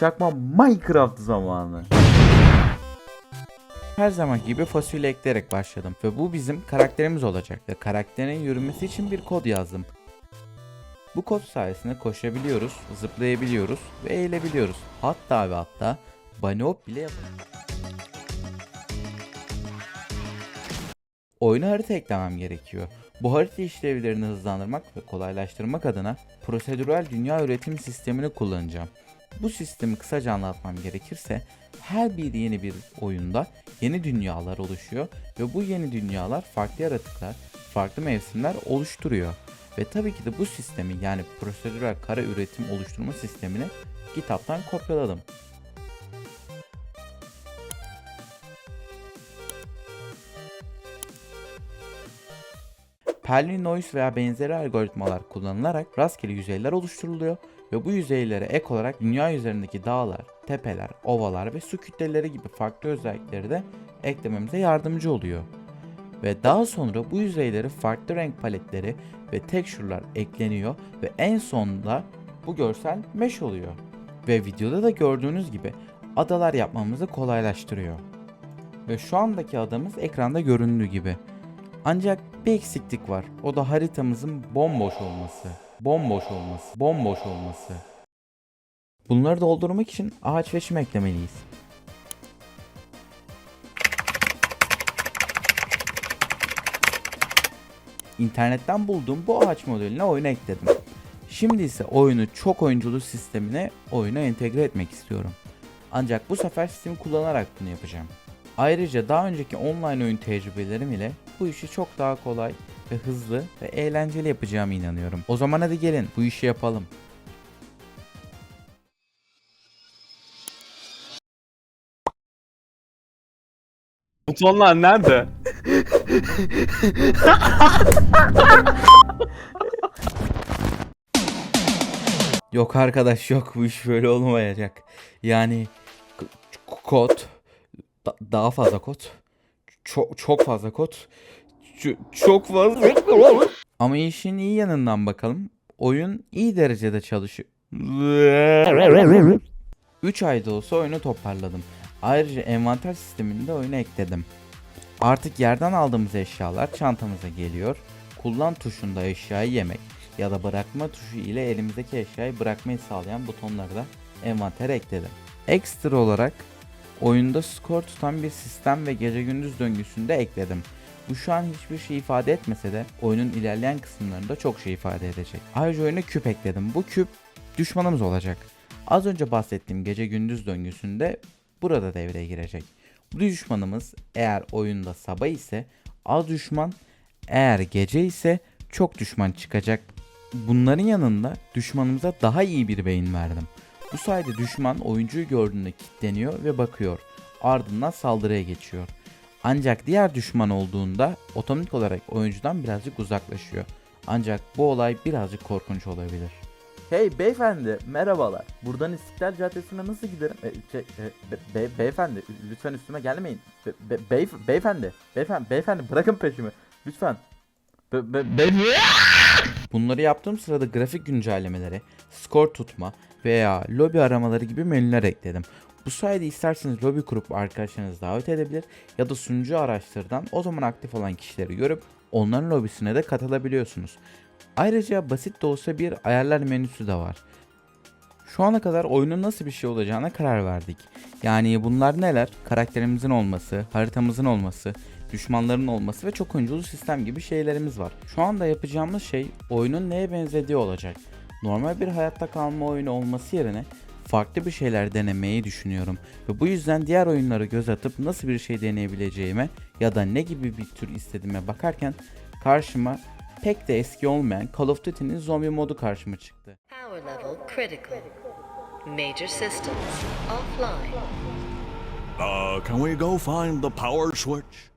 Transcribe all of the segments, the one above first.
Çakma Minecraft zamanı. Her zaman gibi fasulye ekleyerek başladım ve bu bizim karakterimiz olacaktı. Karakterin yürümesi için bir kod yazdım. Bu kod sayesinde koşabiliyoruz, zıplayabiliyoruz ve eğilebiliyoruz. Hatta ve hatta bunny hop bile yapabiliyoruz. Oyuna harita eklemem gerekiyor. Bu harita işlevlerini hızlandırmak ve kolaylaştırmak adına prosedürel dünya üretim sistemini kullanacağım. Bu sistemi kısaca anlatmam gerekirse her bir yeni bir oyunda yeni dünyalar oluşuyor ve bu yeni dünyalar farklı yaratıklar, farklı mevsimler oluşturuyor. Ve tabii ki de bu sistemi yani prosedürel kara üretim oluşturma sistemini kitaptan kopyaladım. Perlin noise veya benzeri algoritmalar kullanılarak rastgele yüzeyler oluşturuluyor ve bu yüzeylere ek olarak dünya üzerindeki dağlar, tepeler, ovalar ve su kütleleri gibi farklı özellikleri de eklememize yardımcı oluyor. Ve daha sonra bu yüzeyleri farklı renk paletleri ve tekstürler ekleniyor ve en sonunda bu görsel mesh oluyor. Ve videoda da gördüğünüz gibi adalar yapmamızı kolaylaştırıyor. Ve şu andaki adamız ekranda göründüğü gibi. Ancak bir eksiklik var. O da haritamızın bomboş olması. Bomboş olması. Bomboş olması. Bunları doldurmak için ağaç ve çim eklemeliyiz. İnternetten bulduğum bu ağaç modeline oyuna ekledim. Şimdi ise oyunu çok oyunculu sistemine oyuna entegre etmek istiyorum. Ancak bu sefer sistemi kullanarak bunu yapacağım. Ayrıca daha önceki online oyun tecrübelerim ile bu işi çok daha kolay ve hızlı ve eğlenceli yapacağıma inanıyorum. O zaman hadi gelin bu işi yapalım. Butonlar nerede? Yok arkadaş yok bu iş böyle olmayacak. Yani kod da- daha fazla kod çok çok fazla kod Ç- çok fazla ama işin iyi yanından bakalım. Oyun iyi derecede çalışıyor. 3 ayda olsa oyunu toparladım. Ayrıca envanter sistemini de oyuna ekledim. Artık yerden aldığımız eşyalar çantamıza geliyor. Kullan tuşunda eşyayı yemek ya da bırakma tuşu ile elimizdeki eşyayı bırakmayı sağlayan butonları da envantere ekledim. Ekstra olarak oyunda skor tutan bir sistem ve gece gündüz döngüsünü de ekledim. Bu şu an hiçbir şey ifade etmese de oyunun ilerleyen kısımlarında çok şey ifade edecek. Ayrıca oyuna küp ekledim. Bu küp düşmanımız olacak. Az önce bahsettiğim gece gündüz döngüsünde burada devreye girecek. Bu düşmanımız eğer oyunda sabah ise az düşman, eğer gece ise çok düşman çıkacak. Bunların yanında düşmanımıza daha iyi bir beyin verdim. Bu sayede düşman oyuncuyu gördüğünde kilitleniyor ve bakıyor. Ardından saldırıya geçiyor. Ancak diğer düşman olduğunda otomatik olarak oyuncudan birazcık uzaklaşıyor. Ancak bu olay birazcık korkunç olabilir. Hey beyefendi merhabalar. Buradan İstiklal Caddesi'ne nasıl giderim? E, şey, e, be- be- beyefendi lütfen üstüme gelmeyin. Be- be- beyef- beyefendi, beyefendi, beyefendi bırakın peşimi. Lütfen. Be- be- be- Bunları yaptığım sırada grafik güncellemeleri, skor tutma veya lobi aramaları gibi menüler ekledim. Bu sayede isterseniz lobi kurup arkadaşlarınızı davet edebilir ya da sunucu araçlardan o zaman aktif olan kişileri görüp onların lobisine de katılabiliyorsunuz. Ayrıca basit de olsa bir ayarlar menüsü de var. Şu ana kadar oyunun nasıl bir şey olacağına karar verdik. Yani bunlar neler? Karakterimizin olması, haritamızın olması, düşmanların olması ve çok oyunculu sistem gibi şeylerimiz var. Şu anda yapacağımız şey oyunun neye benzediği olacak. Normal bir hayatta kalma oyunu olması yerine farklı bir şeyler denemeyi düşünüyorum. Ve bu yüzden diğer oyunlara göz atıp nasıl bir şey deneyebileceğime ya da ne gibi bir tür istediğime bakarken karşıma pek de eski olmayan Call of Duty'nin zombi modu karşıma çıktı. Power level critical. Major systems offline. Uh, can we go find the power switch?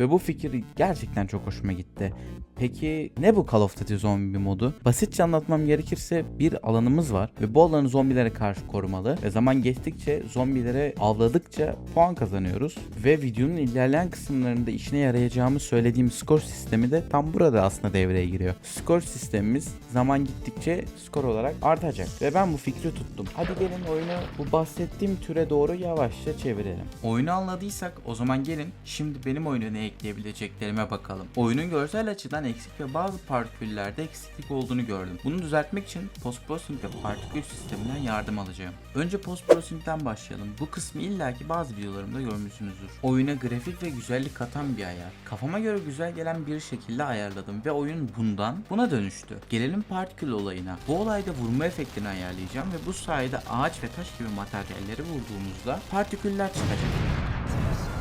Ve bu fikir gerçekten çok hoşuma gitti. Peki ne bu Call of Duty zombi modu? Basitçe anlatmam gerekirse bir alanımız var ve bu alanı zombilere karşı korumalı ve zaman geçtikçe zombilere avladıkça puan kazanıyoruz ve videonun ilerleyen kısımlarında işine yarayacağımı söylediğim skor sistemi de tam burada aslında devreye giriyor. Skor sistemimiz zaman gittikçe skor olarak artacak ve ben bu fikri tuttum. Hadi gelin oyunu bu bahsettiğim türe doğru yavaşça çevirelim. Oyunu anladıysak o zaman gelin şimdi benim oyuna ekleyebileceklerime bakalım. Oyunun görsel açıdan eksik ve bazı partiküllerde eksiklik olduğunu gördüm. Bunu düzeltmek için post processing ve partikül sisteminden yardım alacağım. Önce post processing'den başlayalım. Bu kısmı illaki bazı videolarımda görmüşsünüzdür. Oyuna grafik ve güzellik katan bir ayar. Kafama göre güzel gelen bir şekilde ayarladım ve oyun bundan buna dönüştü. Gelelim partikül olayına. Bu olayda vurma efektini ayarlayacağım ve bu sayede ağaç ve taş gibi materyalleri vurduğumuzda partiküller çıkacak.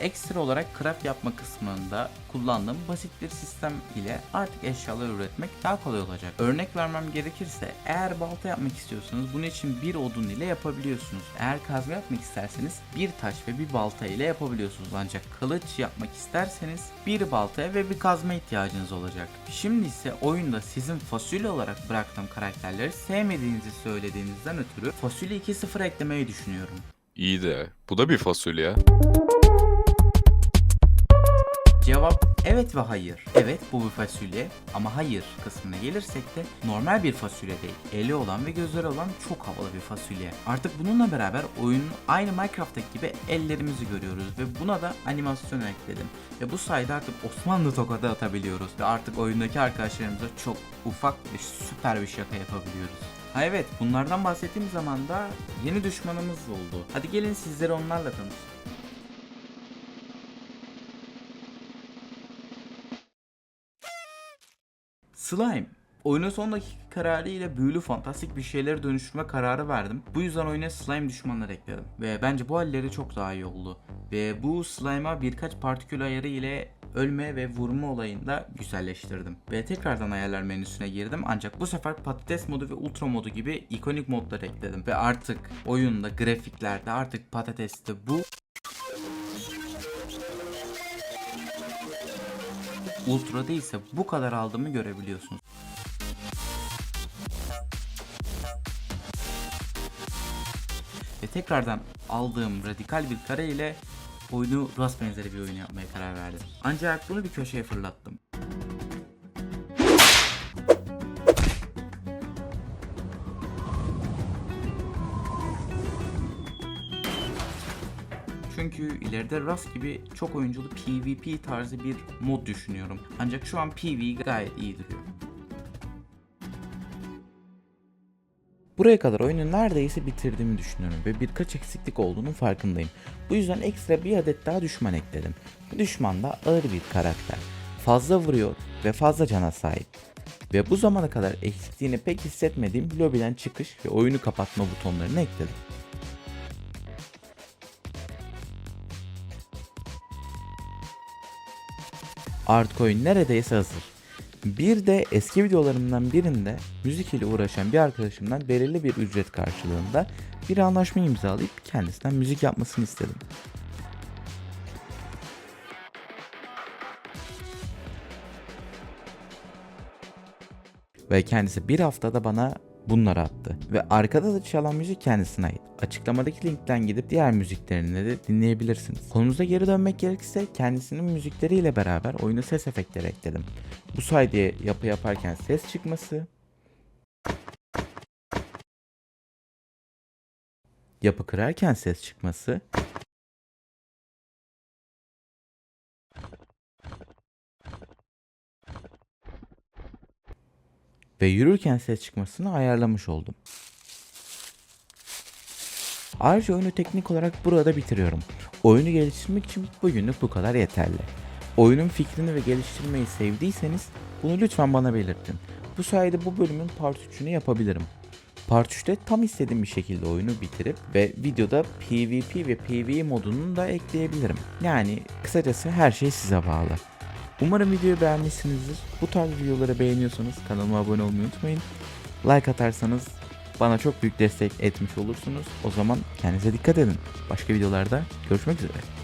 Ekstra olarak craft yapma kısmında kullandığım basit bir sistem ile artık eşyalar üretmek daha kolay olacak. Örnek vermem gerekirse eğer balta yapmak istiyorsanız bunun için bir odun ile yapabiliyorsunuz. Eğer kazma yapmak isterseniz bir taş ve bir balta ile yapabiliyorsunuz. Ancak kılıç yapmak isterseniz bir baltaya ve bir kazma ihtiyacınız olacak. Şimdi ise oyunda sizin fasulye olarak bıraktığım karakterleri sevmediğinizi söylediğinizden ötürü fasulye 2.0 eklemeyi düşünüyorum. İyi de bu da bir fasulye. Cevap evet ve hayır. Evet bu bir fasulye ama hayır kısmına gelirsek de normal bir fasulye değil. Eli olan ve gözleri olan çok havalı bir fasulye. Artık bununla beraber oyunun aynı Minecraft'taki gibi ellerimizi görüyoruz ve buna da animasyon ekledim. Ve bu sayede artık Osmanlı tokadı atabiliyoruz ve artık oyundaki arkadaşlarımıza çok ufak ve süper bir şaka yapabiliyoruz. Ha evet bunlardan bahsettiğim zaman da yeni düşmanımız oldu. Hadi gelin sizleri onlarla tanıştırayım. Slime. Oyunun son dakika kararı ile büyülü fantastik bir şeylere dönüştürme kararı verdim. Bu yüzden oyuna slime düşmanlar ekledim. Ve bence bu halleri çok daha iyi oldu. Ve bu slime'a birkaç partikül ayarı ile ölme ve vurma olayını da güzelleştirdim. Ve tekrardan ayarlar menüsüne girdim ancak bu sefer patates modu ve ultra modu gibi ikonik modları ekledim. Ve artık oyunda grafiklerde artık patateste bu Ultra'da ise bu kadar aldığımı görebiliyorsunuz. Ve tekrardan aldığım radikal bir kare ile oyunu Rust benzeri bir oyun yapmaya karar verdim. Ancak bunu bir köşeye fırlattım. Çünkü ileride Rust gibi çok oyunculu PvP tarzı bir mod düşünüyorum. Ancak şu an PvE gayet iyi duruyor. Buraya kadar oyunu neredeyse bitirdiğimi düşünüyorum ve birkaç eksiklik olduğunun farkındayım. Bu yüzden ekstra bir adet daha düşman ekledim. Düşman da ağır bir karakter. Fazla vuruyor ve fazla cana sahip. Ve bu zamana kadar eksikliğini pek hissetmediğim lobiden çıkış ve oyunu kapatma butonlarını ekledim. Oyun neredeyse hazır. Bir de eski videolarımdan birinde müzik ile uğraşan bir arkadaşımdan belirli bir ücret karşılığında bir anlaşma imzalayıp kendisinden müzik yapmasını istedim. Ve kendisi bir haftada bana bunları attı. Ve arkada da çalan müzik kendisine ait. Açıklamadaki linkten gidip diğer müziklerini de dinleyebilirsiniz. Konumuza geri dönmek gerekirse kendisinin müzikleriyle beraber oyuna ses efektleri ekledim. Bu sayede yapı yaparken ses çıkması, yapı kırarken ses çıkması, ve yürürken ses çıkmasını ayarlamış oldum. Ayrıca oyunu teknik olarak burada bitiriyorum. Oyunu geliştirmek için bugünlük bu kadar yeterli. Oyunun fikrini ve geliştirmeyi sevdiyseniz bunu lütfen bana belirtin. Bu sayede bu bölümün part 3'ünü yapabilirim. Part 3'te tam istediğim bir şekilde oyunu bitirip ve videoda PvP ve PvE modunu da ekleyebilirim. Yani kısacası her şey size bağlı. Umarım videoyu beğenmişsinizdir. Bu tarz videoları beğeniyorsanız kanalıma abone olmayı unutmayın. Like atarsanız bana çok büyük destek etmiş olursunuz. O zaman kendinize dikkat edin. Başka videolarda görüşmek üzere.